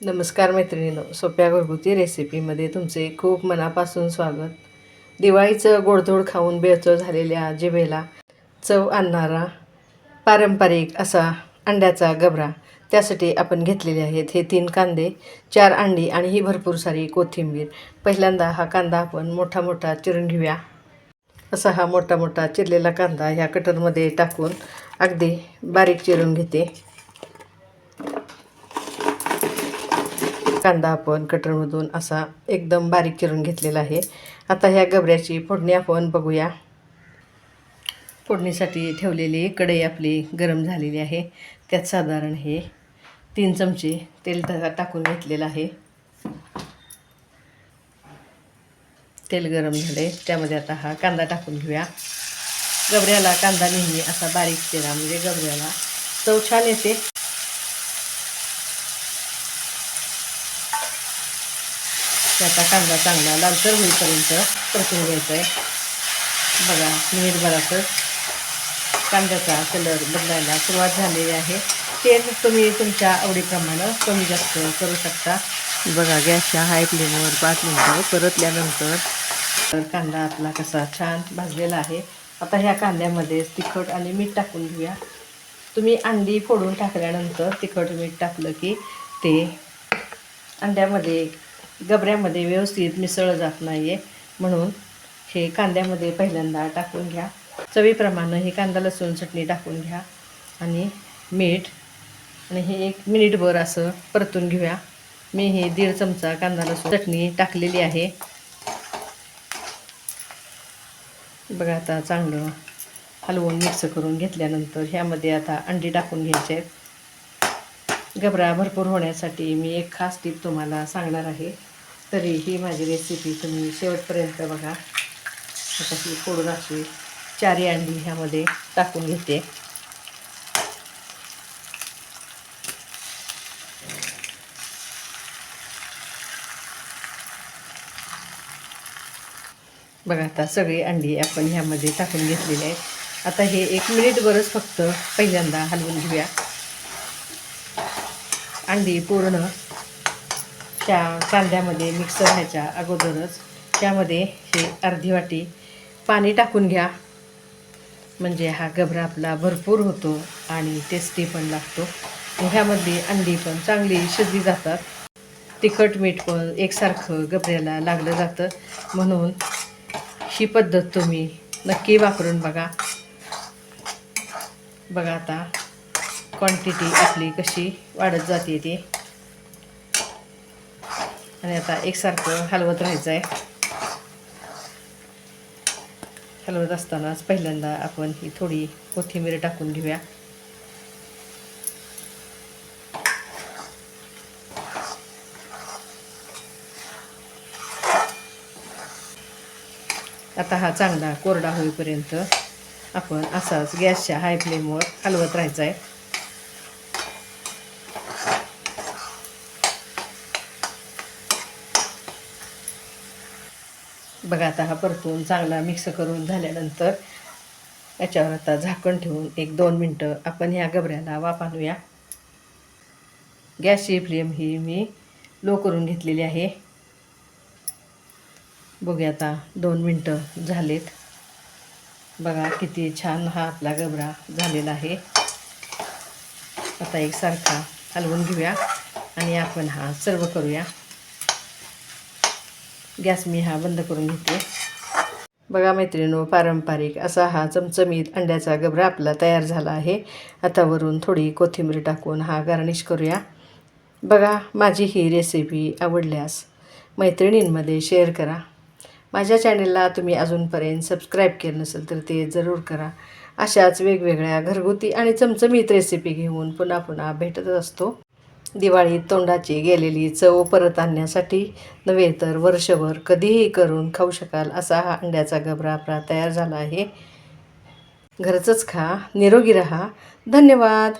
नमस्कार मैत्रिणीनो सोप्या घरगुती रेसिपीमध्ये तुमचे खूप मनापासून स्वागत. दिवाळीचं गोडधोड खाऊन बेचव झालेल्या जिभेला चव आणणारा पारंपरिक असा अंड्याचा गबरा. त्यासाठी आपण घेतलेले आहेत हे तीन कांदे चार अंडी आणि ही भरपूर सारी कोथिंबीर. पहिल्यांदा हा कांदा आपण मोठा मोठा चिरून घेऊया. असा हा मोठा मोठा चिरलेला कांदा ह्या कटरमध्ये टाकून अगदी बारीक चिरून घेते. कांदा आपण कटरमधून असा एकदम बारीक चिरून घेतलेला आहे. आता ह्या गबऱ्याची फोडणी आपण बघूया. फोडणीसाठी ठेवलेली कढई आपली गरम झालेली आहे. त्यात साधारण हे तीन चमचे तेल टाकून घेतलेलं आहे. तेल गरम झाले त्यामध्ये आता हा कांदा टाकून घेऊया. गबऱ्याला कांदा नेहमी असा बारीक चिरा म्हणजे गबऱ्याला चव छान येते. त्याचा कांदा चांगला लालसर होईपर्यंत परतून घ्यायचा आहे बघा मिनिटभरातच कांद्याचा कलर बदलायला सुरुवात झालेली आहे. तेल तुम्ही तुमच्या आवडीप्रमाणे कमी जास्त करू शकता. बघा गॅसच्या हाय फ्लेमवर पाच मिनटं परतल्यानंतर. तर कांदा आपला कसा छान भाजलेला आहे. आता ह्या कांद्यामध्ये तिखट आणि मीठ टाकून घेऊया. तुम्ही अंडी फोडून टाकल्यानंतर तिखट मीठ टाकलं की ते अंड्यामध्ये गबऱ्यामध्ये व्यवस्थित मिसळलं जात नाही आहे म्हणून हे कांद्यामध्ये पहिल्यांदा टाकून घ्या. चवीप्रमाणे हे कांदा लसूण चटणी टाकून घ्या. आणि मीठ आणि हे एक मिनिटभर असं परतून घेऊया. मी हे दीड चमचा कांदा लसूण चटणी टाकलेली आहे. बघा आता चांगलं हलवून मिक्स करून घेतल्यानंतर ह्यामध्ये आता अंडी टाकून घ्यायचे आहेत. गबरा भरपूर होण्यासाठी मी एक खास टीप तुम्हाला सांगणार आहे. तरी ही माझी रेसिपी तुम्ही शेवटपर्यंत बघा. आता ही फोडून अशी चारी अंडी ह्यामध्ये टाकून घेते. बघा आता सगळी अंडी आपण ह्यामध्ये टाकून घेतलेली आहेत. आता हे एक मिनिटभरच फक्त पहिल्यांदा हलवून घेऊया. अंडी पूर्ण त्या कांद्यामध्ये मिक्स व्हायच्या अगोदरच त्यामध्ये हे अर्धी वाटी पाणी टाकून घ्या. म्हणजे हा गबरा आपला भरपूर होतो आणि टेस्टी पण लागतो. ह्यामध्ये अंडी पण चांगली शिजली जातात. तिखट मीठ पण एकसारखं गबऱ्याला लागलं जातं. म्हणून ही पद्धत तुम्ही नक्की वापरून बघा. बघा आता क्वांटिटी आपली कशी वाढत जाते ती. आणि आता एकसारखं हलवत राहायचं आहे हलवत असतानाच पहिल्यांदा आपण ही थोडी कोथिंबीर टाकून घेऊया. आता हा चांगला कोरडा होईपर्यंत आपण असाच गॅसच्या हाय फ्लेमवर हलवत राहायचा आहे बघा आता हा परतून चांगला मिक्स करून झाल्यानंतर याच्यावर आता झाकण ठेवून एक दोन मिनटं आपण ह्या गबऱ्याला वाफ आणूया गॅसची फ्लेम ही मी लो करून घेतलेली आहे. बघूया आता दोन मिनटं झालेत. बघा किती छान हा आपला गबरा झालेला आहे. आता एकसारखा हलवून घेऊया आणि आपण हा सर्व करूया. गॅस मी हा बंद करून घेते. बघा मैत्रिणीनो पारंपरिक असा हा चमचमीत अंड्याचा गबरा आपला तयार झाला आहे. आता वरून थोडी कोथिंबीर टाकून हा गार्निश करूया. बघा माझी ही रेसिपी आवडल्यास मैत्रिणींमध्ये शेअर करा. माझ्या चॅनेलला तुम्ही अजूनपर्यंत सबस्क्राईब केलं नसेल तर ते जरूर करा. अशाच वेगवेगळ्या घरगुती आणि चमचमीत रेसिपी घेऊन पुन्हा पुन्हा भेटत असतो. दिवाळीत तोंडाची गेलेली चव परत आणण्यासाठी नव्हे तर वर्षभर कधीही करून खाऊ शकाल असा हा अंड्याचा गबरा तयार झाला आहे. घरचंच खा निरोगी रहा. धन्यवाद.